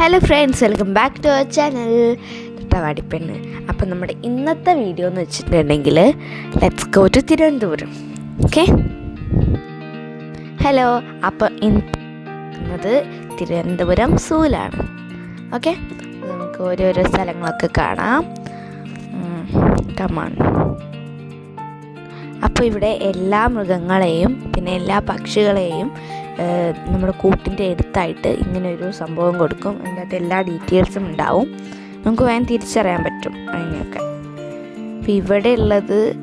Hello friends welcome back to our channel തട്ടവാടിപ്പെണ്ണ് അപ്പം നമ്മുടെ ഇന്നത്തെ വീഡിയോ എന്ന് വെച്ചിട്ടുണ്ടെങ്കിൽ let's go to Thiruvananthapuram. Okay hello അപ്പോൾ ഇന്നത് തിരുവനന്തപുരം സൂലാണ് ഓക്കെ നമുക്ക് ഓരോരോ സ്ഥലങ്ങളൊക്കെ കാണാം. കമാണ് അപ്പോൾ ഇവിടെ എല്ലാ മൃഗങ്ങളെയും പിന്നെ എല്ലാ പക്ഷികളെയും നമ്മുടെ കൂട്ടിന്റെ അടുത്തായിട്ട് ഇങ്ങനെ ഒരു സംഭവം കൊടുക്കും. അതിന്റെ അകത്ത് എല്ലാ ഡീറ്റെയിൽസും ഉണ്ടാവും. നമുക്ക് വേഗം തിരിച്ചറിയാൻ പറ്റും അതിനെയൊക്കെ. അപ്പം ഇവിടെ ഉള്ളത്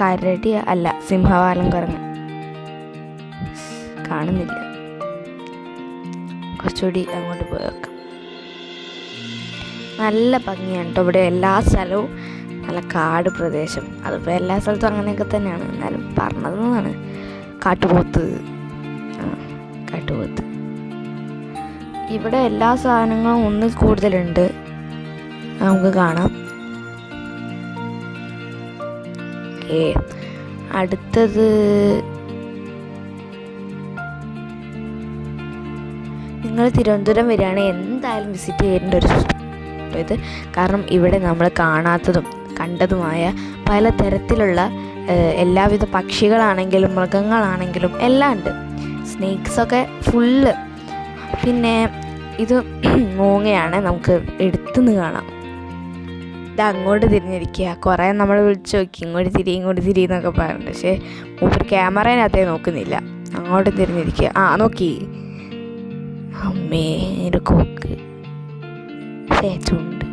കരടി അല്ല സിംഹവാലം കുരങ്ങ് കാണുന്നില്ല. കുറച്ചുകൂടി അങ്ങോട്ട് പോയി വെക്കാം നല്ല ഭംഗിയാണ് കേട്ടോ ഇവിടെ എല്ലാ സ്ഥലവും. നല്ല കാട് പ്രദേശം. അതിപ്പോൾ എല്ലാ സ്ഥലത്തും അങ്ങനെയൊക്കെ തന്നെയാണ്. എന്നാലും പറഞ്ഞതെന്നാണ് കാട്ടുപോത്ത്. കാട്ടുപോത്ത് ഇവിടെ എല്ലാ സാധനങ്ങളും ഒന്നിൽ കൂടുതലുണ്ട്. നമുക്ക് കാണാം. ഓക്കേ അടുത്തത് നിങ്ങൾ തിരുവനന്തപുരം വരികയാണെങ്കിൽ എന്തായാലും വിസിറ്റ് ചെയ്യേണ്ട ഒരു ഇത്. കാരണം ഇവിടെ നമ്മൾ കാണാത്തതും കണ്ടതുമായ പല തരത്തിലുള്ള എല്ലാവിധ പക്ഷികളാണെങ്കിലും മൃഗങ്ങളാണെങ്കിലും എല്ലാം ഉണ്ട്. സ്നേക്സൊക്കെ ഫുള്ള്. പിന്നെ ഇത് മൂങ്ങയാണ് നമുക്ക് എടുത്തുനിന്ന് കാണാം. ഇത് അങ്ങോട്ട് തിരിഞ്ഞിരിക്കുക. കുറേ നമ്മൾ വിളിച്ച് നോക്കി. ഇങ്ങോട്ട് തിരി ഇങ്ങോട്ട് തിരി എന്നൊക്കെ പറയുന്നുണ്ട് പക്ഷേ മൂപ്പർ ക്യാമറേനകത്തേ നോക്കുന്നില്ല. അങ്ങോട്ട് തിരിഞ്ഞിരിക്കുക. ആ നോക്കി. അമ്മേ ഒരു കോക്ക്. ഛേ, ചുണ്ട്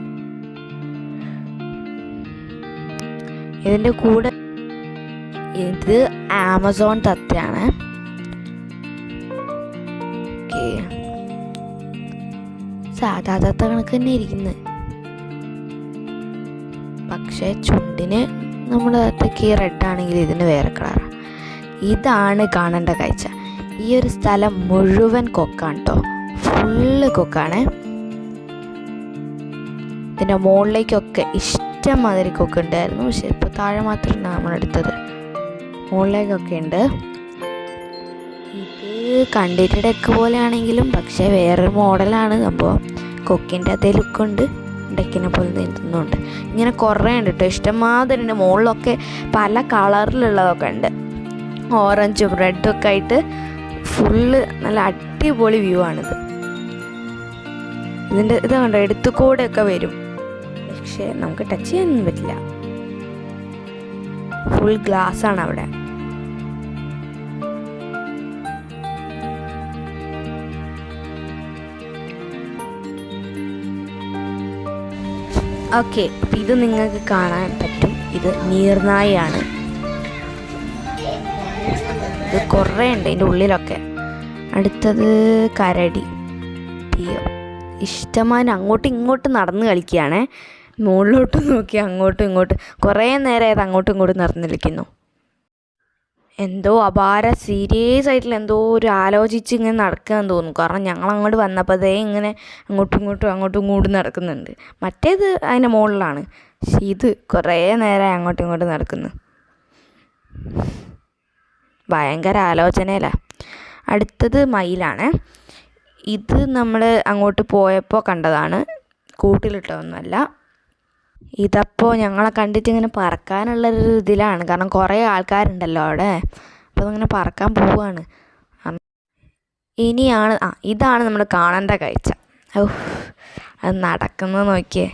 ഇതിന്റെ കൂടെ ഇത് ആമസോൺ തത്തയാണ്. സാധാ തത്ത കണക്ക് തന്നെ ഇരിക്കുന്നത് പക്ഷേ ചുണ്ടിന് നമ്മുടെ തത്തയ്ക്ക് റെഡ് ആണെങ്കിൽ ഇതിന് വേറെ കളറാണ് ഇതാണ് കാണേണ്ട കാഴ്ച. ഈ ഒരു സ്ഥലം മുഴുവൻ കൊക്കാണ് കേട്ടോ ഫുള്ള് കൊക്കാണ്. ഇതിന്റെ മുകളിലേക്കൊക്കെ ഇഷ്ടം മാതിരി കൊക്കുണ്ടായിരുന്നു പക്ഷെ ഇപ്പോൾ താഴെ മാത്രമാണ് നമ്മളെടുത്തത്. മുകളിലേക്കൊക്കെ ഉണ്ട്. ഇത് കണ്ടിട്ട് ഡെക്ക് പോലെയാണെങ്കിലും പക്ഷേ വേറൊരു മോഡലാണ്. അപ്പോൾ കൊക്കിന്റെ അതേ ലുക്കുണ്ട്. ഡെക്കിനെ പോലെ നീന്തുന്നുണ്ട് ഇങ്ങനെ കുറേ ഉണ്ട് കേട്ടോ ഇഷ്ടംമാതിരി ഉണ്ട്. മുകളിലൊക്കെ പല കളറിലുള്ളതൊക്കെ ഉണ്ട്. ഓറഞ്ചും റെഡും ഒക്കെ ആയിട്ട് ഫുള്ള് നല്ല അടിപൊളി വ്യൂ ആണിത്. ഇതിന്റെ ഇത് കണ്ടോ? ഒക്കെ വരും. പക്ഷേ നമുക്ക് ടച്ച് ചെയ്യാനൊന്നും പറ്റില്ല. ഫുൾ ഗ്ലാസ് ആണ് അവിടെ. ഓക്കെ ഇത് നിങ്ങൾക്ക് കാണാൻ പറ്റും. ഇത് നീർനായാണ് ഇത് കുറേ ഉണ്ട് ഇതിന്റെ ഉള്ളിലൊക്കെ. അടുത്തത് കരടി. പിയോ ഇഷ്ടമാൻ അങ്ങോട്ടും ഇങ്ങോട്ടും നടന്ന് കളിക്കുകയാണേ. മുകളിലോട്ട് നോക്കി അങ്ങോട്ടും ഇങ്ങോട്ടും. കുറേ നേരം അത് അങ്ങോട്ടും ഇങ്ങോട്ടും നടന്ന് കളിക്കുന്നു. എന്തോ അപാര സീരിയസ് ആയിട്ടുള്ള എന്തോ ഒരു ആലോചിച്ച് ഇങ്ങനെ നടക്കുകയെന്ന് തോന്നുന്നു. കാരണം ഞങ്ങൾ അങ്ങോട്ട് വന്നപ്പോൾ അതേ ഇങ്ങനെ അങ്ങോട്ടും ഇങ്ങോട്ടും അങ്ങോട്ടും ഇങ്ങോട്ടും നടക്കുന്നുണ്ട്. മറ്റേത് അതിന്റെ മുകളിലാണ്. പക്ഷെ ഇത് കുറേ നേരമായി അങ്ങോട്ടും ഇങ്ങോട്ടും നടക്കുന്നു. ഭയങ്കര ആലോചനയില അടുത്തത് മയിലാണ്. ഇത് നമ്മൾ അങ്ങോട്ട് പോയപ്പോൾ കണ്ടതാണ്. കൂട്ടിലിട്ടതൊന്നുമല്ല. ഇതപ്പോൾ ഞങ്ങളെ കണ്ടിട്ട് ഇങ്ങനെ പറക്കാനുള്ളൊരു ഇതിലാണ്. കാരണം കുറേ ആൾക്കാരുണ്ടല്ലോ അവിടെ. അപ്പോൾ അങ്ങനെ പറക്കാൻ പോവുകയാണ് ഇനിയാണ് ആ ഇതാണ് നമ്മൾ കാണേണ്ട കാഴ്ച. ഔ അത് നടക്കുന്നത് നോക്കിയേ.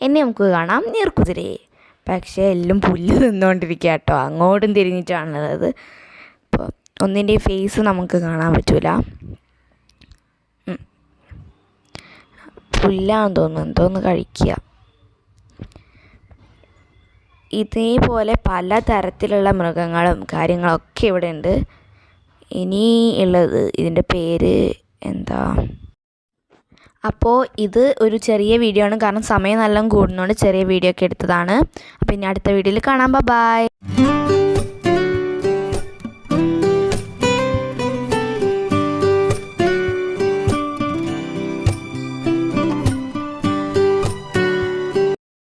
എന്നെ നമുക്ക് കാണാം നീർക്കുതിരയെ. പക്ഷേ എല്ലാം പുല്ല് നിന്നുകൊണ്ടിരിക്കുക കേട്ടോ. അങ്ങോട്ടും തിരിഞ്ഞിട്ടാണുള്ളത് അപ്പോൾ ഒന്നിന്റെ ഫേസ് നമുക്ക് കാണാൻ പറ്റൂല. പുല്ലാന്ന് തോന്നുന്നു. എന്തോന്ന് കഴിക്കുക ഇതേപോലെ പല തരത്തിലുള്ള മൃഗങ്ങളും കാര്യങ്ങളൊക്കെ ഇവിടെ ഉണ്ട് ഇനി ഉള്ളത് ഇതിന്റെ പേര് എന്താ? അപ്പോൾ ഇത് ഒരു ചെറിയ വീഡിയോ ആണ്. കാരണം സമയം നല്ല കൂടുന്നതുകൊണ്ട് ചെറിയ വീഡിയോ ഒക്കെ എടുത്തതാണ്. അപ്പോൾ ഇനി അടുത്ത വീഡിയോയിൽ കാണാം. ബൈ